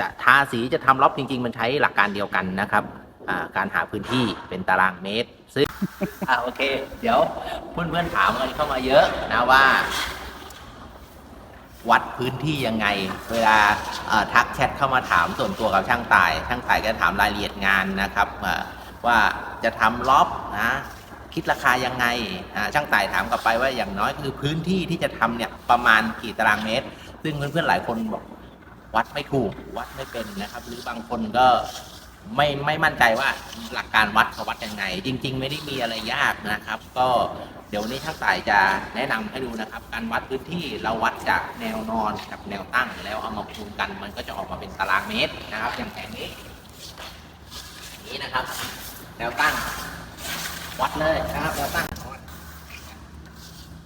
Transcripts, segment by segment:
จะทาสีจะทำล็อบจริง ๆ มันใช้หลักการเดียวกันนะครับอ่าการหาพื้นที่เป็นตารางเมตร ซึ่งอ่าโอเค เดี๋ยวเพื่อนๆถามกันเข้ามาเยอะนะว่า วัดพื้นที่ยังไง เวลาเอ่อทักแชทเข้ามาถามส่วนตัวกับช่างต่าย ช่างต่ายก็ถามรายละเอียดงานนะครับอ่าว่าจะทำล็อบนะคิดราคายังไงอ่าช่างต่ายถามกลับไปว่าอย่างน้อยคือพื้นที่ที่จะทำเนี่ยประมาณกี่ตารางเมตร ซึ่งเพื่อนๆหลายคนบอก วัดไม่ถูกวัดไม่เป็นนะครับ หรือบางคนก็ไม่ไม่มั่นใจว่าหลักการวัดเขาวัดยังไง จริง ๆ ไม่ได้มีอะไรยากนะครับ ก็เดี๋ยวนี้ช่างต่ายจะแนะนำให้ดูนะครับ การวัดพื้นที่เราวัดจากแนวนอนกับแนวตั้ง แล้วเอามาคูณกัน มันก็จะออกมาเป็นตารางเมตรนะครับ อย่างแผนนี้นี้นะครับ แนวตั้ง วัดเลยนะครับแนวตั้ง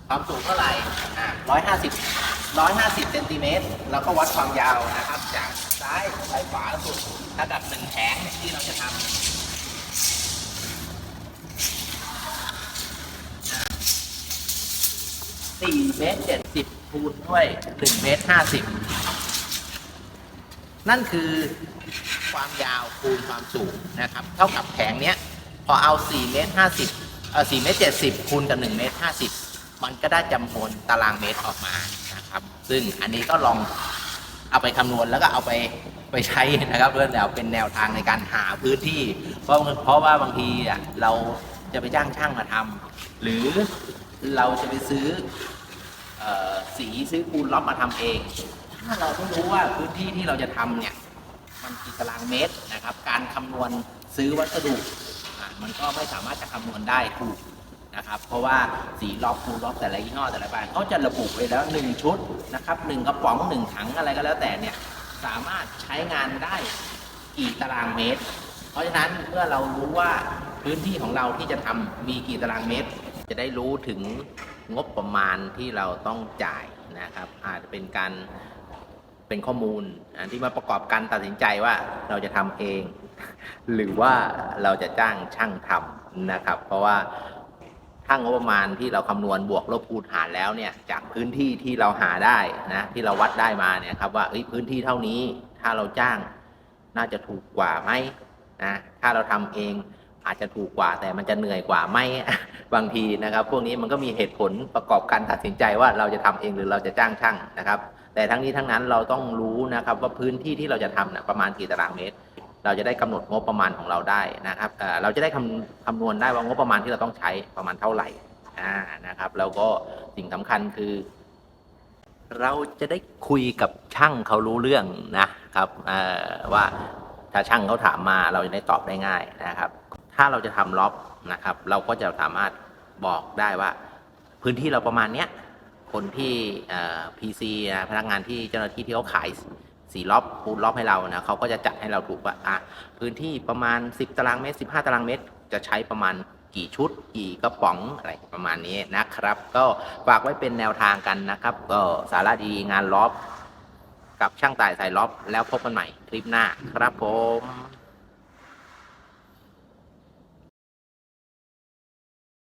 ความสูงเท่าไหร่อ่าร้อยห้าสิบ ร้อยห้าสิบเซนติเมตรแล้วก็วัดความยาวนะครับ จากซ้ายไปขวาสุดถ้ากับหนึ่งแผงที่เราจะทำสี่เมตรเจ็ดสิบคูณด้วยหนึ่งเมตรห้าสิบนั่นคือความยาวคูณความสูงนะครับ เท่ากับแผงเนี้ย พอเอา4เมตร50เอ่อ4เมตร70คูณกับ1เมตร50 มันก็ได้จำนวนตารางเมตรออกมา ซึ่งอันนี้ก็ลองเอาไปคำนวณแล้วก็เอาไปไปใช้นะครับเพื่อนแล้วเป็นแนวทางในการหาพื้นที่ เพราะเพราะว่าบางทีอะเราจะไปจ้างช่างมาทำหรือเราจะไปซื้ออสีซื้อปูนล็อบมาทำเอง ถ้าเราไม่รู้ว่าพื้นที่ที่เราจะทำเนี่ยมันกี่ตารางเมตรนะครับ การคำนวณซื้อวัสดุมันก็ไม่สามารถจะคำนวณได้ถูก นะครับ เพราะว่าสีล็อกคูล็อกแต่ละยี่ห้อแต่ละแบรนด์เขาจะระบุไว้แล้ว 1 ชุดนะครับหนึ่งกระป๋องหนึ่งถังอะไรก็แล้วแต่เนี่ยสามารถใช้งานได้กี่ตารางเมตร เพราะฉะนั้นเมื่อเรารู้ว่าพื้นที่ของเราที่จะทำมีกี่ตารางเมตร จะได้รู้ถึงงบประมาณที่เราต้องจ่ายนะครับ อาจจะเป็นการเป็นข้อมูลอันที่มาประกอบการตัดสินใจว่าเราจะทำเอง หรือว่าเราจะจ้างช่างทำนะครับ เพราะว่า ถ้างบประมาณที่เราคำนวณบวกลบคูณหารแล้วเนี่ยจากพื้นที่ที่เราหาได้นะที่เราวัดได้มาเนี่ยครับว่าพื้นที่เท่านี้ถ้าเราจ้างน่าจะถูกกว่าไหมนะถ้าเราทำเองอาจจะถูกกว่าแต่มันจะเหนื่อยกว่าไหมบางทีนะครับ พวกนี้มันก็มีเหตุผลประกอบการตัดสินใจว่าเราจะทำเองหรือเราจะจ้างช่างนะครับ แต่ทั้งนี้ทั้งนั้นเราต้องรู้นะครับว่าพื้นที่ที่เราจะทำนะประมาณกี่ตารางเมตร เราจะได้กำหนดงบประมาณของเราได้นะครับเราจะได้คำคำนวณได้ว่างบประมาณที่เราต้องใช้ประมาณเท่าไหร่นะครับ แล้วก็สิ่งสำคัญคือ เราจะได้คุยกับช่างเขารู้เรื่องนะครับว่าถ้าช่างเขาถามมาเราจะได้ตอบได้ง่ายนะครับ ถ้าเราจะทำล็อบนะครับ เราก็จะสามารถบอกได้ว่า พื้นที่เราประมาณเนี้ยคนที่เอ่อ PC พนักงานที่เจ้าหน้าที่ที่เขาขาย สีล็อบปูนล็อบให้เรานะเขาก็จะจัดให้เราถูกว่าอะพื้นที่ประมาณ 10 ตารางเมตร 15 ตารางเมตร จะใช้ประมาณกี่ชุดกี่กระป๋องอะไรประมาณนี้นะครับ ก็ฝากไว้เป็นแนวทางกันนะครับ ก็สาระดีงานล็อบ กับช่างต่ายสายล็อบ แล้วพบกันใหม่คลิปหน้าครับผม